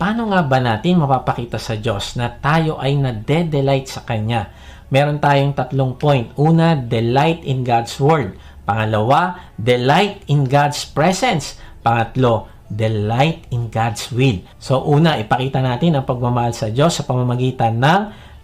paano nga ba natin mapapakita sa Diyos na tayo ay nade-delight sa Kanya? Meron tayong tatlong point. Una, delight in God's Word. Pangalawa, delight in God's presence. Pangatlo, delight in God's will. So una, ipakita natin ang pagmamahal sa Diyos sa pamamagitan ng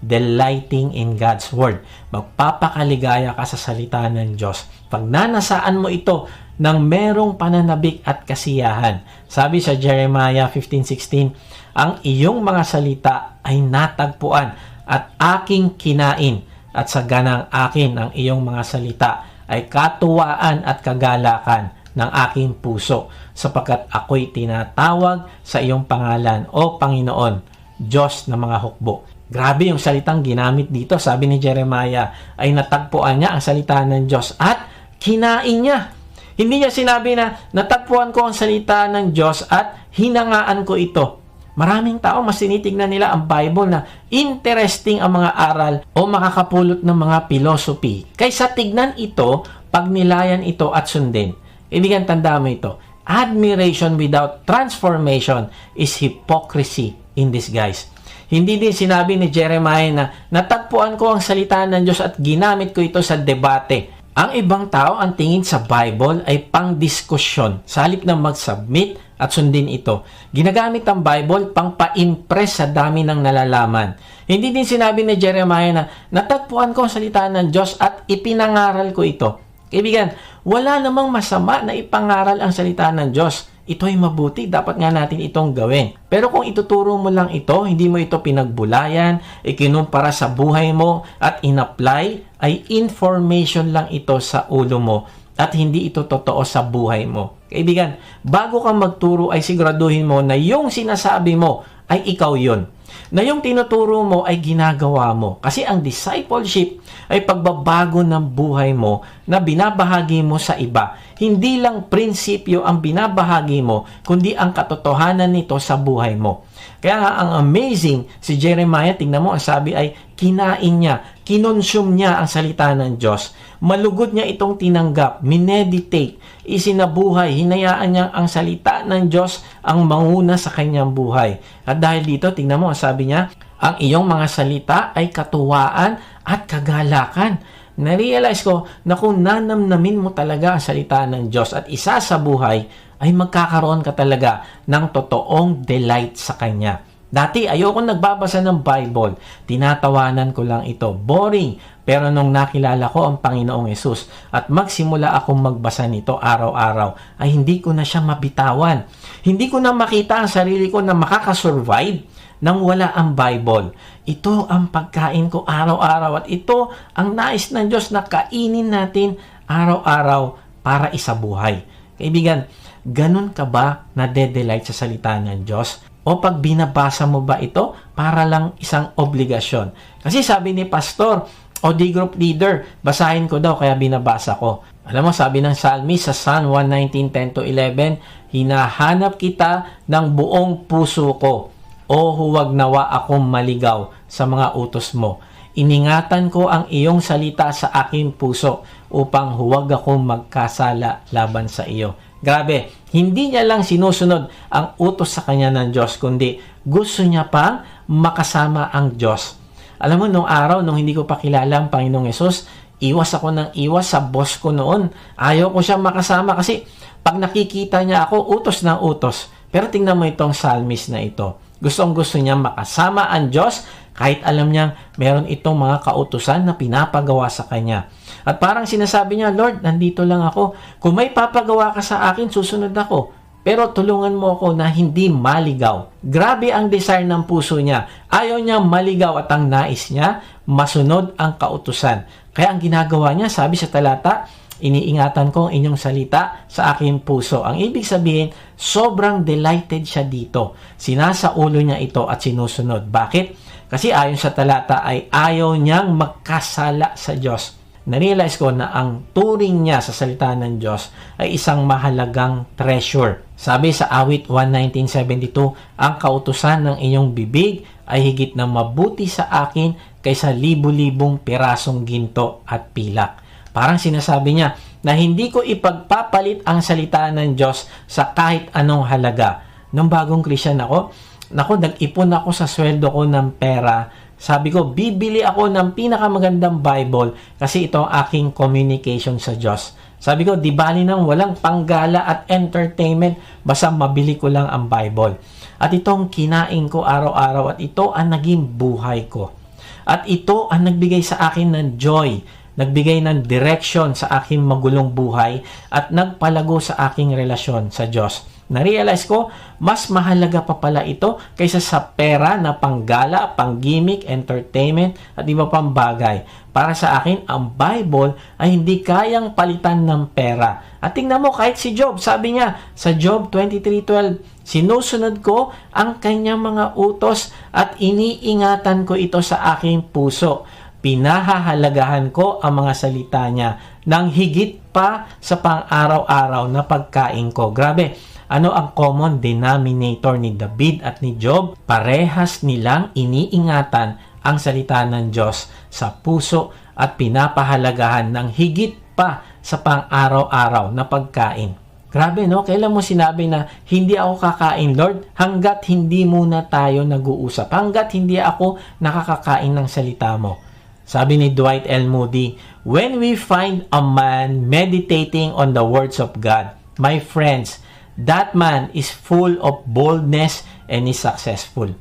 delighting in God's Word. Magpapakaligaya ka sa salita ng Diyos. Pag nanasaan mo ito ng merong pananabik at kasiyahan. Sabi sa Jeremiah 15.16, Ang iyong mga salita ay natagpuan at aking kinain at sa ganang akin ang iyong mga salita ay katuwaan at kagalakan ng aking puso sapagkat ako'y tinatawag sa iyong pangalan o Panginoon, Diyos ng mga hukbo. Grabe yung salitang ginamit dito. Sabi ni Jeremiah ay natagpuan niya ang salita ng Diyos at kinain niya. Hindi niya sinabi na natagpuan ko ang salita ng Diyos at hinangaan ko ito. Maraming tao mas tinitignan nila ang Bible na interesting ang mga aral o makakapulot ng mga philosophy. Kaysa tignan ito, pagnilayan ito at sundin. Ibigan tanda mo ito. Admiration without transformation is hypocrisy in disguise. Hindi din sinabi ni Jeremiah na natagpuan ko ang salita ng Diyos at ginamit ko ito sa debate. Ang ibang tao ang tingin sa Bible ay pang-diskusyon sa halip na mag-submit at sundin ito. Ginagamit ang Bible pang pa-impress sa dami ng nalalaman. Hindi din sinabi ni Jeremiah na natagpuan ko ang salita ng Diyos at ipinangaral ko ito. Kaibigan, wala namang masama na ipangaral ang salita ng Diyos ito ay mabuti, dapat nga natin itong gawin. Pero kung ituturo mo lang ito, hindi mo ito pinagbulayan, ikinumpara sa buhay mo at in-apply, ay information lang ito sa ulo mo at hindi ito totoo sa buhay mo. Kaibigan, bago ka magturo ay siguraduhin mo na yung sinasabi mo ay ikaw yon na yung tinuturo mo ay ginagawa mo. Kasi ang discipleship ay pagbabago ng buhay mo na binabahagi mo sa iba. Hindi lang prinsipyo ang binabahagi mo, kundi ang katotohanan nito sa buhay mo. Kaya nga ang amazing, si Jeremiah, tingnan mo, ang sabi ay kinain niya, kinonsume niya ang salita ng Diyos. Malugod niya itong tinanggap, mineditate, isinabuhay, hinayaan niya ang salita ng Diyos ang manguna sa kanyang buhay. At dahil dito, tingnan mo, sabi niya, ang iyong mga salita ay katuwaan at kagalakan. Narealize ko na kung nanamnamin mo talaga ang salita ng Diyos at isa sa buhay, ay magkakaroon ka talaga ng totoong delight sa Kanya. Dati, ayoko nagbabasa ng Bible. Tinatawanan ko lang ito. Boring. Pero nung nakilala ko ang Panginoong Yesus at magsimula akong magbasa nito araw-araw, ay hindi ko na siya mabitawan. Hindi ko na makita ang sarili ko na makakasurvive nang wala ang Bible. Ito ang pagkain ko araw-araw at ito ang nais ng Diyos na kainin natin araw-araw para isabuhay. Kaibigan, ganun ka ba na delight sa salita ng Diyos? O pag binabasa mo ba ito para lang isang obligasyon? Kasi sabi ni pastor o di group leader, basahin ko daw kaya binabasa ko. Alam mo, sabi ng psalmist sa Psalm 119, 10 11, hinahanap kita ng buong puso ko. O huwag nawa akong maligaw sa mga utos mo. Iningatan ko ang iyong salita sa aking puso upang huwag akong magkasala laban sa iyo. Grabe, hindi niya lang sinusunod ang utos sa kanya ng Diyos, kundi gusto niya pang makasama ang Diyos. Alam mo, nung araw, nung hindi ko pa kilala ang Panginoong Yesus, iwas ako ng iwas sa boss ko noon. Ayaw ko siyang makasama kasi pag nakikita niya ako, utos ng utos. Pero tingnan mo itong psalmist na ito. Gustong gusto niya makasama ang Diyos kahit alam niyang meron itong mga kautusan na pinapagawa sa kanya. At parang sinasabi niya, Lord, nandito lang ako. Kung may papagawa ka sa akin, susunod ako. Pero tulungan mo ako na hindi maligaw. Grabe ang desire ng puso niya. Ayaw niya maligaw at ang nais niya, masunod ang kautusan. Kaya ang ginagawa niya, sabi sa talata, iniingatan ko ang inyong salita sa aking puso. Ang ibig sabihin, sobrang delighted siya dito. Sinasa ulo niya ito at sinusunod. Bakit? Kasi ayon sa talata ay ayaw niyang magkasala sa Diyos. Narealize ko na ang turing niya sa salita ng Diyos ay isang mahalagang treasure. Sabi sa awit 11972, ang kautusan ng inyong bibig ay higit na mabuti sa akin kaysa libu-libong pirasong ginto at pilak. Parang sinasabi niya na hindi ko ipagpapalit ang salita ng Diyos sa kahit anong halaga. Nung bagong Christian ako, Nako, nag-ipon ako sa sweldo ko ng pera. Sabi ko, bibili ako ng pinakamagandang Bible kasi ito ang aking communication sa Diyos. Sabi ko, di bali nang walang panggala at entertainment, basta mabili ko lang ang Bible. At itong kinain ko araw-araw at ito ang naging buhay ko. At ito ang nagbigay sa akin ng joy, nagbigay ng direction sa aking magulong buhay at nagpalago sa aking relasyon sa Diyos. Na-realize ko, mas mahalaga pa pala ito kaysa sa pera na panggala, panggimmick, entertainment at iba pang bagay. Para sa akin, ang Bible ay hindi kayang palitan ng pera. At tingnan mo, kahit si Job, sabi niya sa Job 23.12, Sinusunod ko ang kanyang mga utos at iniingatan ko ito sa aking puso. Pinahahalagahan ko ang mga salita niya ng higit pa sa pang-araw-araw na pagkain ko. Grabe, ano ang common denominator ni David at ni Job? Parehas nilang iniingatan ang salita ng Diyos sa puso at pinapahalagahan ng higit pa sa pang-araw-araw na pagkain. Grabe no, kailan mo sinabi na hindi ako kakain Lord hanggat hindi muna tayo nag-uusap, hanggat hindi ako nakakakain ng salita mo. Sabi ni Dwight L. Moody, When we find a man meditating on the words of God, my friends, that man is full of boldness and is successful.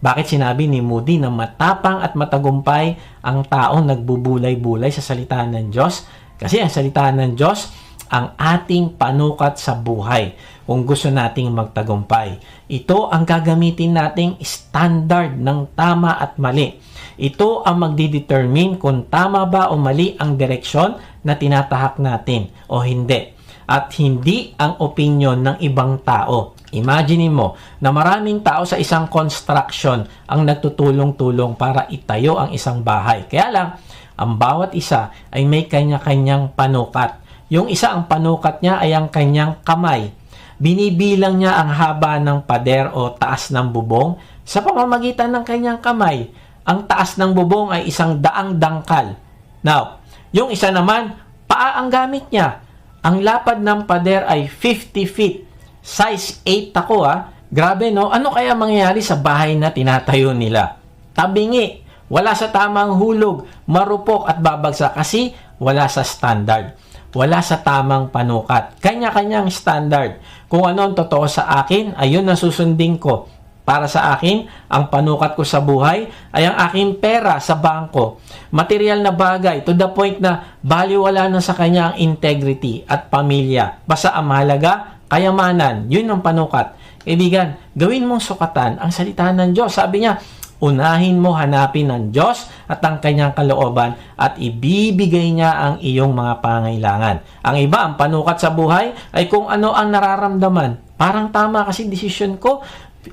Bakit sinabi ni Moody na matapang at matagumpay ang taong nagbubulay-bulay sa salita ng Diyos? Kasi ang salita ng Diyos ang ating panukat sa buhay kung gusto nating magtagumpay. Ito ang gagamitin nating standard ng tama at mali. Ito ang magdidetermine kung tama ba o mali ang direksyon na tinatahak natin o hindi. At hindi ang opinion ng ibang tao. Imagine mo na maraming tao sa isang construction ang nagtutulong-tulong para itayo ang isang bahay. Kaya lang, ang bawat isa ay may kanya-kanyang panukat yung isa ang panukat niya ay ang kanyang kamay. Binibilang niya ang haba ng pader o taas ng bubong sa pamamagitan ng kanyang kamay. Ang taas ng bubong ay isang daang dangkal. Now, yung isa naman, paa ang gamit niya. Ang lapad ng pader ay 50 feet. Size 8 ako ah. Grabe no? Ano kaya mangyayari sa bahay na tinatayo nila? Tabingi. Wala sa tamang hulog, marupok at babagsak kasi wala sa standard wala sa tamang panukat. Kanya-kanyang standard. Kung ano ang totoo sa akin, ayun na susundin ko. Para sa akin, ang panukat ko sa buhay ay ang aking pera sa bangko. Material na bagay to the point na baliwala na sa kanya ang integrity at pamilya. Basta ang mahalaga, kayamanan. Yun ang panukat. Kaibigan, gawin mong sukatan ang salita ng Diyos. Sabi niya, unahin mo hanapin ng Diyos at ang kanyang kalooban at ibibigay niya ang iyong mga pangailangan. Ang iba, ang panukat sa buhay ay kung ano ang nararamdaman. Parang tama kasi desisyon ko,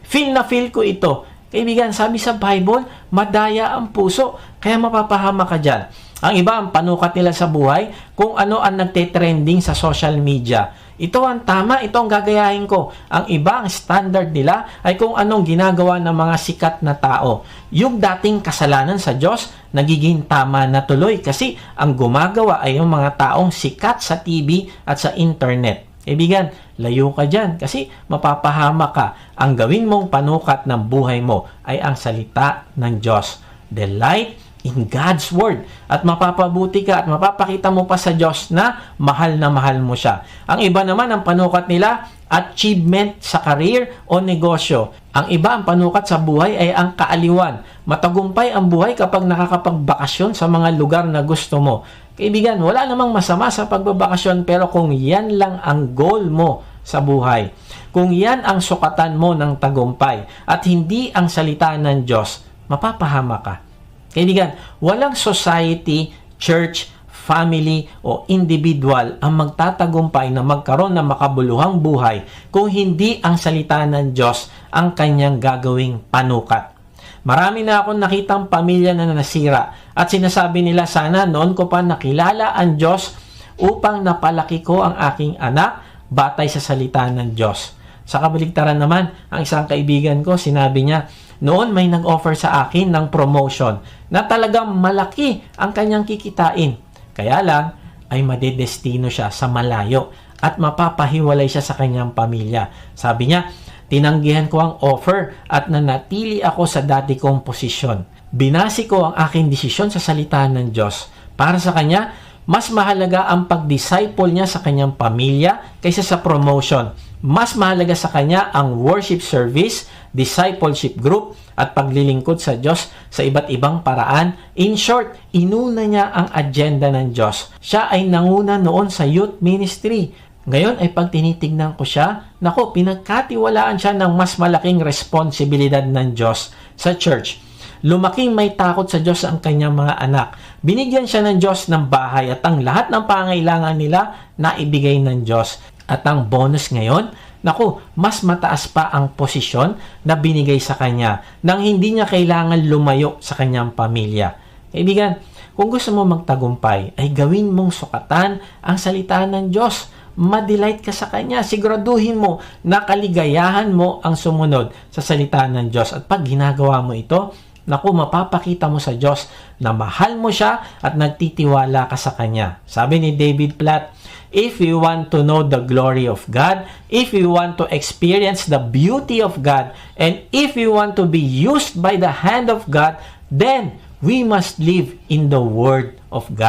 feel na feel ko ito. Kaibigan, sabi sa Bible, madaya ang puso, kaya mapapahama ka dyan. Ang iba, ang panukat nila sa buhay, kung ano ang nagte-trending sa social media ito ang tama, ito ang gagayahin ko. Ang iba, ang standard nila ay kung anong ginagawa ng mga sikat na tao. Yung dating kasalanan sa Diyos, nagiging tama na tuloy kasi ang gumagawa ay yung mga taong sikat sa TV at sa internet. Kaibigan, layo ka dyan kasi mapapahama ka. Ang gawin mong panukat ng buhay mo ay ang salita ng Diyos. Delight in God's Word. At mapapabuti ka at mapapakita mo pa sa Diyos na mahal na mahal mo siya. Ang iba naman, ang panukat nila, achievement sa career o negosyo. Ang iba, ang panukat sa buhay ay ang kaaliwan. Matagumpay ang buhay kapag nakakapagbakasyon sa mga lugar na gusto mo. Kaibigan, wala namang masama sa pagbabakasyon pero kung yan lang ang goal mo sa buhay, kung yan ang sukatan mo ng tagumpay at hindi ang salita ng Diyos, mapapahama ka. Kaibigan, walang society, church, family o individual ang magtatagumpay na magkaroon ng makabuluhang buhay kung hindi ang salita ng Diyos ang kanyang gagawing panukat. Marami na akong nakitang pamilya na nasira at sinasabi nila sana noon ko pa nakilala ang Diyos upang napalaki ko ang aking anak batay sa salita ng Diyos. Sa kabaligtaran naman, ang isang kaibigan ko, sinabi niya, noon may nag-offer sa akin ng promotion na talagang malaki ang kanyang kikitain. Kaya lang ay madedestino siya sa malayo at mapapahiwalay siya sa kanyang pamilya. Sabi niya, Tinanggihan ko ang offer at nanatili ako sa dati kong posisyon. Binasi ko ang aking desisyon sa salita ng Diyos. Para sa Kanya, mas mahalaga ang pag-disciple niya sa kanyang pamilya kaysa sa promotion. Mas mahalaga sa kanya ang worship service, discipleship group, at paglilingkod sa Diyos sa iba't ibang paraan. In short, inuna niya ang agenda ng Diyos. Siya ay nanguna noon sa youth ministry. Ngayon ay pag tinitignan ko siya, nako, pinagkatiwalaan siya ng mas malaking responsibilidad ng Diyos sa church. Lumaking may takot sa Diyos ang kanyang mga anak. Binigyan siya ng Diyos ng bahay at ang lahat ng pangailangan nila na ibigay ng Diyos. At ang bonus ngayon, naku, mas mataas pa ang posisyon na binigay sa kanya nang hindi niya kailangan lumayo sa kanyang pamilya. Kaibigan, kung gusto mo magtagumpay, ay gawin mong sukatan ang salita ng Diyos. Madelight ka sa Kanya. Siguraduhin mo na kaligayahan mo ang sumunod sa salita ng Diyos. At pag ginagawa mo ito, naku, mapapakita mo sa Diyos na mahal mo siya at nagtitiwala ka sa Kanya. Sabi ni David Platt, If you want to know the glory of God, if you want to experience the beauty of God, and if you want to be used by the hand of God, then we must live in the Word of God.